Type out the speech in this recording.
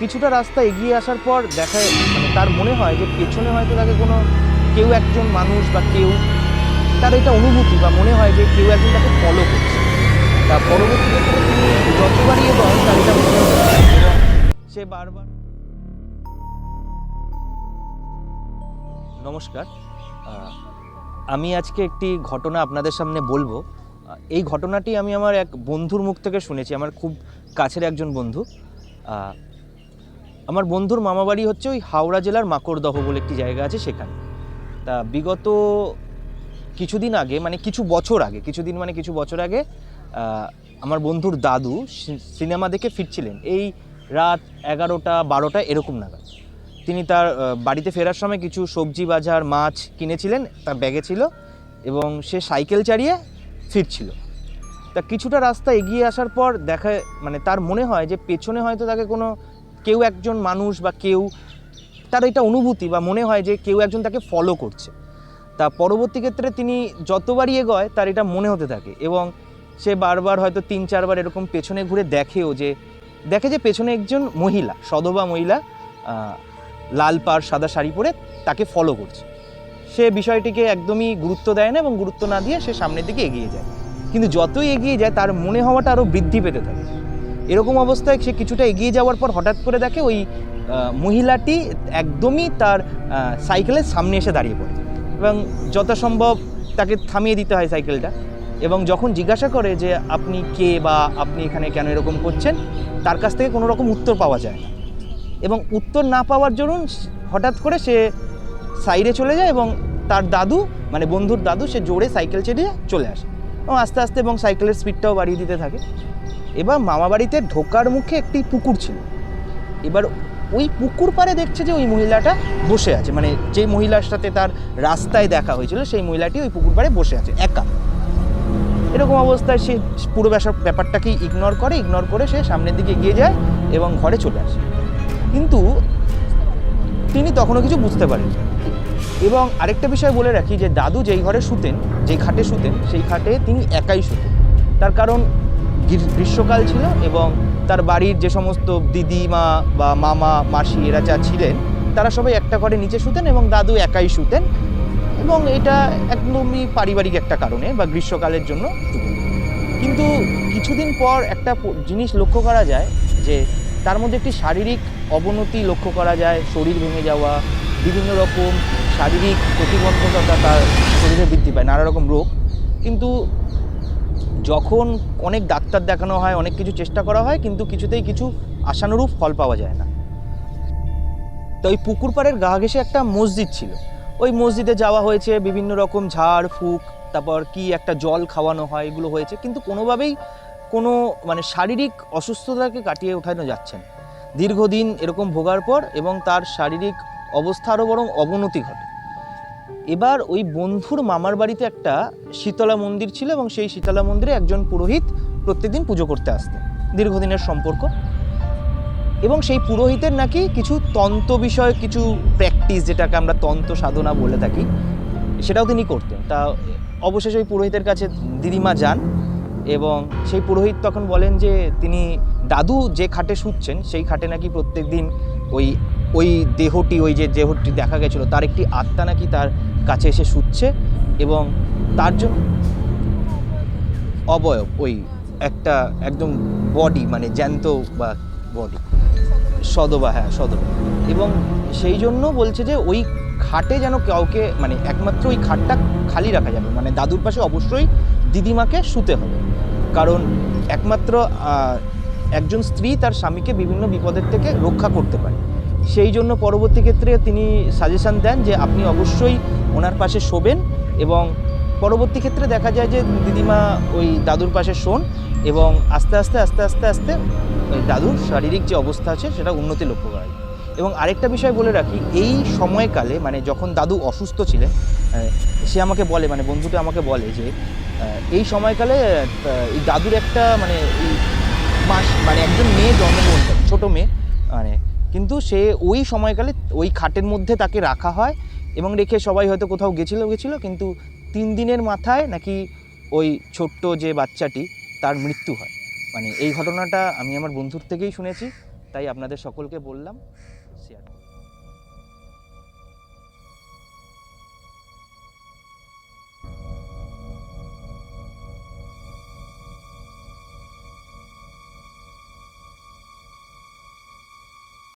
কিছুটা রাস্তা এগিয়ে আসার পর দেখা মানে তার মনে হয় যে পেছনে হয়তো তাকে কোনো, কেউ একজন মানুষ বা কেউ, তার এটা অনুভূতি বা মনে হয় যে কেউ একজন তাকে ফলো করছে। তা পরবর্তী ক্ষেত্রে তিনি যতবারই এগোয় তার এটা মনে এবং সে বারবার নমস্কার। আমি আজকে একটি ঘটনা আপনাদের সামনে বলব। এই ঘটনাটি আমি আমার এক বন্ধুর মুখ থেকে শুনেছি, আমার খুব কাছের একজন বন্ধু। আমার বন্ধুর মামাবাড়ি হচ্ছে ওই হাওড়া জেলার মাকড়দহ বলে একটি জায়গা আছে সেখানে। তা বিগত কিছুদিন আগে মানে কিছু বছর আগে, কিছুদিন মানে কিছু বছর আগে আমার বন্ধুর দাদু সিনেমা দেখে ফিরছিলেন। এই রাত এগারোটা, বারোটা এরকম নাগাদ। তিনি তার বাড়িতে ফেরার সময় কিছু সবজি বাজার, মাছ কিনেছিলেন, তার ব্যাগে ছিল এবং সে সাইকেল চালিয়ে ফিরছিল। তা কিছুটা রাস্তা এগিয়ে আসার পর দেখা মানে তার মনে হয় যে পেছনে হয়তো তাকে কোনো কেউ একজন মানুষ বা কেউ, তার এটা অনুভূতি বা মনে হয় যে কেউ একজন তাকে ফলো করছে। তা পরবর্তী ক্ষেত্রে তিনি যতবারই এগোয়, তার এটা মনে হতে থাকে এবং সে বারবার হয়তো তিন, চারবার এরকম পেছনে ঘুরে দেখেও যে, দেখে যে পেছনে একজন মহিলা সধবা মহিলা লাল পাড়, সাদা শাড়ি পরে তাকে ফলো করছে। সে বিষয়টিকে একদমই গুরুত্ব দেয় না এবং গুরুত্ব না দিয়ে সে সামনের দিকে এগিয়ে যায়। কিন্তু যতই এগিয়ে যায়, তার মনে হওয়াটা আরও বৃদ্ধি পেতে থাকে। এরকম অবস্থায় সে কিছুটা এগিয়ে যাওয়ার পর হঠাৎ করে দেখে ওই মহিলাটি একদমই তার সাইকেলের সামনে এসে দাঁড়িয়ে পড়ে। এবং যথাসম্ভব তাকে থামিয়ে দিতে হয় সাইকেলটা। এবং যখন জিজ্ঞাসা করে যে আপনি কে বা আপনি এখানে কেন এরকম করছেন, তার কাছ থেকে কোনো রকম উত্তর পাওয়া যায় না। এবং উত্তর না পাওয়ার জন্য হঠাৎ করে সে সাইডে চলে যায় এবং তার দাদু মানে বন্ধুর দাদু, সে জোরে সাইকেল চেড়িয়ে চলে আসে। এবং আস্তে আস্তে এবং সাইকেলের স্পিডটাও বাড়িয়ে দিতে থাকে। এবার মামাবাড়িতে ঢোকার মুখে একটি পুকুর ছিল। এবার ওই পুকুর পাড়ে দেখছে যে ওই মহিলাটা বসে আছে। মানে যে মহিলার সাথে তার রাস্তায় দেখা হয়েছিল, সেই মহিলাটি ওই পুকুর পাড়ে বসে আছে, একা। এরকম অবস্থায় সে পুরো ব্যাপার- ব্যাপারটাকেই ইগনোর করে ইগনোর করে সে সামনের দিকে এগিয়ে যায় এবং ঘরে চলে আসে। কিন্তু তিনি তখনও কিছু বুঝতে পারেন এবং আরেকটা বিষয় বলে রাখি যে, দাদু যেই ঘরে শুতেন, যেই খাটে শুতেন, সেই খাটে তিনি একাই শুতেন। তার কারণ গ্রীষ্মকাল ছিল এবং তার বাড়ির যে সমস্ত দিদিমা বা মামা, মাসি এরা যা ছিলেন, তারা সবাই একটা ঘরে নিচে শুতেন এবং দাদু একাই শুতেন এবং এটা একদমই পারিবারিক একটা কারণে বা গ্রীষ্মকালের জন্য কিন্তু কিছুদিন পর একটা জিনিস লক্ষ্য করা যায় যে তার মধ্যে একটি শারীরিক অবনতি লক্ষ্য করা যায়, শরীর ভেঙে যাওয়া, বিভিন্ন রকম শারীরিক প্রতিবন্ধকতা তার শরীরে বৃদ্ধি পায়, নানা রকম রোগ। কিন্তু যখন অনেক ডাক্তার দেখানো হয়, অনেক কিছু চেষ্টা করা হয়, কিন্তু কিছুতেই কিছু আশানুরূপ ফল পাওয়া যায় না। তো ওই পুকুর পাড়ের গা ঘেসে একটা মসজিদ ছিল। ওই মসজিদে যাওয়া হয়েছে, বিভিন্ন রকম ঝাড়, ফুক, তারপর কি একটা জল খাওয়ানো হয়, এগুলো হয়েছে, কিন্তু কোনোভাবেই কোনো মানে শারীরিক অসুস্থতাকে কাটিয়ে ওঠানো যাচ্ছে না। দীর্ঘদিন এরকম ভোগার পর এবং তার শারীরিক অবস্থা আরও বরং অবনতি ঘটে। এবার ওই বন্ধুর মামার বাড়িতে একটা শীতলা মন্দির ছিল এবং সেই শীতলা মন্দিরে একজন পুরোহিত প্রত্যেকদিন পুজো করতে আসতেন, দীর্ঘদিনের সম্পর্ক। এবং সেই পুরোহিতের নাকি কিছু তন্ত্র বিষয় কিছু প্র্যাকটিস যেটাকে আমরা তন্ত্র সাধনা বলে থাকি, সেটাও তিনি করতেন। তা অবশেষে ওই পুরোহিতের কাছে দিদিমা যান এবং সেই পুরোহিত তখন বলেন যে, তিনি দাদু যে খাটে শুচ্ছেন, সেই খাটে নাকি প্রত্যেক দিন ওই ওই দেহটি, ওই যে দেহটি দেখা গেছিল, তার একটি আত্মা নাকি তার কাছে এসে শুচ্ছে এবং তার জন্য অবয়ব, ওই একটা একদম বডি মানে জ্যান্ত বা বডি সদবা হ্যাঁ সদবা। এবং সেই জন্য বলছে যে ওই খাটে যেন কাউকে মানে একমাত্র ওই খাটটা খালি রাখা যাবে মানে দাদুর পাশে অবশ্যই দিদিমাকে শুতে হবে। কারণ একমাত্র একজন স্ত্রী তার স্বামীকে বিভিন্ন বিপদের থেকে রক্ষা করতে পারে। সেই জন্য পরবর্তী ক্ষেত্রে তিনি সাজেশন দেন যে আপনি অবশ্যই ওনার পাশে শোবেন এবং পরবর্তী ক্ষেত্রে দেখা যায় যে দিদিমা ওই দাদুর পাশে শোন এবং আস্তে আস্তে আস্তে আস্তে আস্তে ওই দাদুর শারীরিক যে অবস্থা আছে সেটা উন্নতি লক্ষ্য করা যায়। এবং আরেকটা বিষয় বলে রাখি, এই সময়কালে মানে যখন দাদু অসুস্থ ছিলেন সে আমাকে বলে মানে বন্ধুটা আমাকে বলে যে এই সময়কালে এই দাদুর একটা মানে মাস মানে একজন মেয়ে জন্মগ্রহণ করে, ছোটো মেয়ে মানে কিন্তু সে ওই সময়কালে ওই খাটের মধ্যে তাকে রাখা হয় এবং রেখে সবাই হয়তো কোথাও গেছিল গেছিল, কিন্তু তিন দিনের মাথায় নাকি ওই ছোট্ট যে বাচ্চাটি তার মৃত্যু হয়। মানে এই ঘটনাটা আমি আমার বন্ধুর থেকেই শুনেছি, তাই আপনাদের সকলকে বললাম শেয়ার